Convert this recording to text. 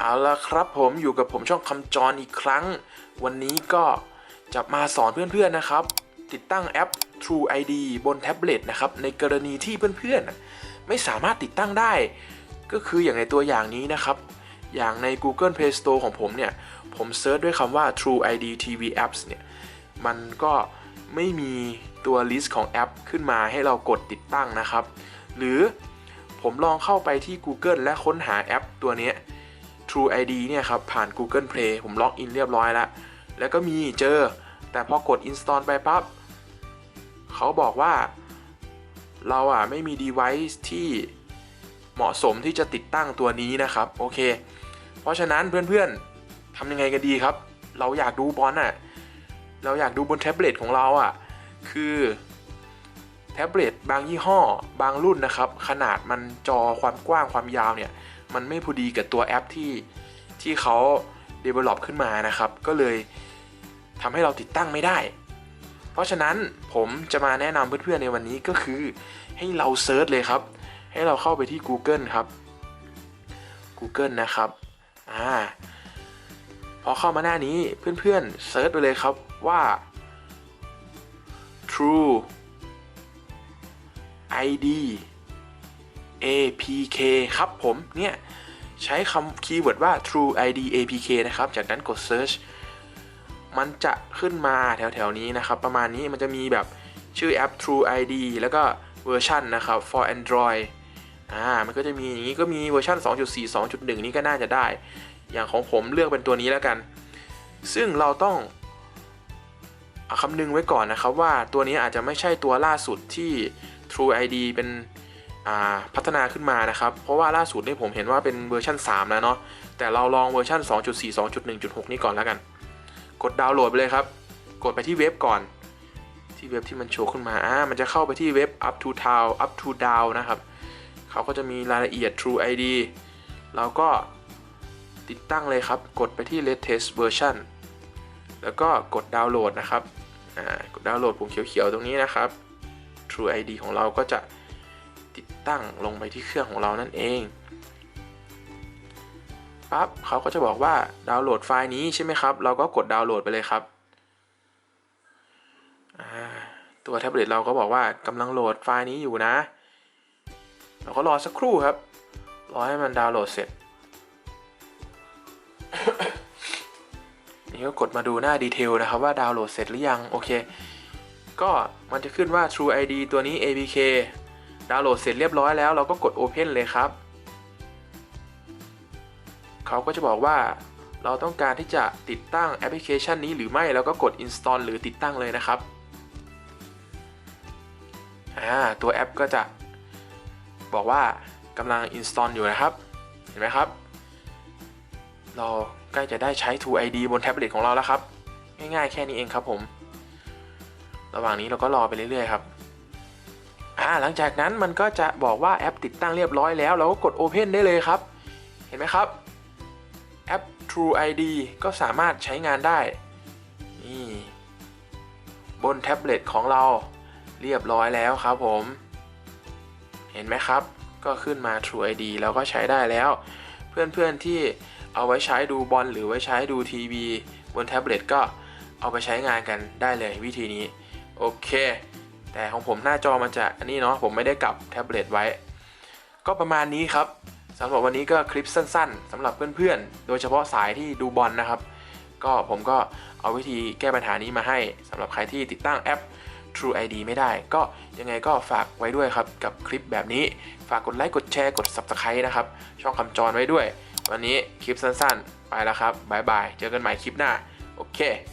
เอาละครับผมอยู่กับผมช่องคำจรอีกครั้ง วันนี้ก็จะมาสอนเพื่อนๆนะครับ ติดตั้งแอป True ID บนแท็บเล็ตนะครับในกรณีที่เพื่อนๆน่ะไม่สามารถติดตั้งได้ ก็คืออย่างในตัวอย่างนี้นะครับ อย่างใน Google Play Store ของผมเนี่ย ผมเซิร์ชด้วยคำว่า True ID TV Apps เนี่ย มันก็ไม่มีตัวลิสต์ของแอปขึ้นมาให้เรากดติดตั้งนะครับ หรือผมลองเข้าไปที่ Google และค้นหาแอปตัวนี้ True ID เนี่ยครับผ่าน Google Play ผมล็อกอินเรียบร้อยแล้ว แล้วก็มีเจอ แต่พอกด install ไปปั๊บเขาบอกว่า เราอะไม่มี device ที่เหมาะสมที่จะติดตั้งตัวนี้นะครับ โอเค เพราะฉะนั้นเพื่อนๆทำยังไงกันดีครับ เราอยากดูบอลอะเราอยากดูบนแท็บเล็ตของเราอะคือแท็บเล็ตบางยี่ห้อ บางรุ่นนะครับ ขนาดมันจอความกว้างความยาวเนี่ย มันไม่พอดีกับตัวแอปที่ที่เขา develop ขึ้นมานะครับ ก็เลยทำให้เราติดตั้งไม่ได้ เพราะฉะนั้นผมจะมาแนะนำเพื่อนๆในวันนี้ก็คือ ให้เราเซิร์ชเลยครับ ให้เราเข้าไปที่ Google ครับ Google นะครับอ่าพอเข้ามาหน้านี้เพื่อนๆเซิร์ชไปเลยครับว่า True ID APK ครับผมเนี่ยใช้คำคีย์เวิร์ดว่า True ID APK นะครับ จากนั้นกด Search มันจะขึ้นมาแถวๆนี้นะครับ ประมาณนี้มันจะมีแบบชื่อแอป True ID แล้วก็เวอร์ชันนะครับ for Android อ่ามันก็จะมีอย่างนี้ก็มีเวอร์ชัน2.4 2.1 นี่ก็น่าจะได้ อย่างของผมเลือกเป็นตัวนี้แล้วกัน ซึ่งเราต้องอคำนึงไว้ก่อนนะครับว่าตัวนี้อาจจะไม่ใช่ตัวล่าสุดที่ True ID เป็น พัฒนาขึ้นมานะครับ เพราะว่าล่าสุดนี่ผมเห็นว่าเป็นเวอร์ชัน3 แล้วเนาะ แต่เราลองเวอร์ชัน2.4 2.1.6 นี่ก่อนแล้วกัน กดดาวน์โหลดไปเลยครับ กดไปที่เว็บก่อน ที่เว็บที่มันโชว์ขึ้นมา อ่า มันจะเข้าไปที่เว็บ up to town up to down นะครับ เขาก็จะมีรายละเอียด True ID เราก็ติดตั้งเลยครับ กดไปที่ latest version แล้วก็กดดาวน์โหลดนะครับ อ่า กดดาวน์โหลดปุ่มเขียวๆตรงนี้นะครับ True ID ของเราก็จะ ตั้งลงไปที่เครื่องของเรานั่นเองปั๊บเขาก็จะบอกว่าดาวน์โหลดไฟล์นี้ใช่ไหมครับ เราก็กดดาวน์โหลดไปเลยครับ ตัวแท็บเล็ตเราก็บอกว่ากำลังโหลดไฟล์นี้อยู่นะ เราก็รอสักครู่ครับ รอให้มันดาวน์โหลดเสร็จ นี่ก็กดมาดูหน้าดีเทลนะครับว่าดาวน์โหลดเสร็จหรือยัง โอเค ก็มันจะขึ้นว่า True ID ตัวนี้ APK ดาวน์โหลดเสร็จเรียบร้อยแล้วเราก็กด Open เลยครับ เขาก็จะบอกว่าเราต้องการที่จะติดตั้งแอปพลิเคชันนี้หรือไม่แล้วก็กด install หรือติดตั้งเลยนะครับตัวแอปก็จะบอกว่ากำลัง install อยู่นะครับ เห็นไหมครับ เราใกล้จะได้ใช้ True ID บนแท็บเล็ตของเราแล้วครับ ง่ายๆแค่นี้เองครับผม ระหว่างนี้เราก็รอไปเรื่อยๆครับ อ่าหลังจากนั้นมันก็จะบอกว่าแอปติดตั้งเรียบร้อยแล้ว เราก็กด Open ได้เลยครับ เห็นไหมครับ แอป True ID ก็สามารถใช้งานได้ นี่ บนแท็บเล็ตของเราเรียบร้อยแล้วครับผม เห็นไหมครับ ก็ขึ้นมา True ID แล้วก็ใช้ได้แล้ว เพื่อนๆที่เอาไว้ใช้ดูบอลหรือไว้ใช้ดูทีวีบนแท็บเล็ตก็เอาไปใช้งานกันได้เลยวิธีนี้ โอเค แต่ของผมหน้าจอมันจะอันนี้เนาะผมไม่ได้กลับแท็บเล็ตไว้ ก็ประมาณนี้ครับสำหรับวันนี้ก็คลิปสั้นๆสำหรับเพื่อนๆ โดยเฉพาะสายที่ดูบอลนะครับ ก็ผมก็เอาวิธีแก้ปัญหานี้มาให้สำหรับใครที่ติดตั้งแอป True ID ไม่ได้ ก็ยังไงก็ฝากไว้ด้วยครับ กับคลิปแบบนี้ ฝากกดไลค์กดแชร์กด Subscribe นะครับ ช่องคำจรไว้ด้วย วันนี้คลิปสั้นๆ ไปแล้วครับบ๊ายบาย เจอกันใหม่คลิปหน้า โอเค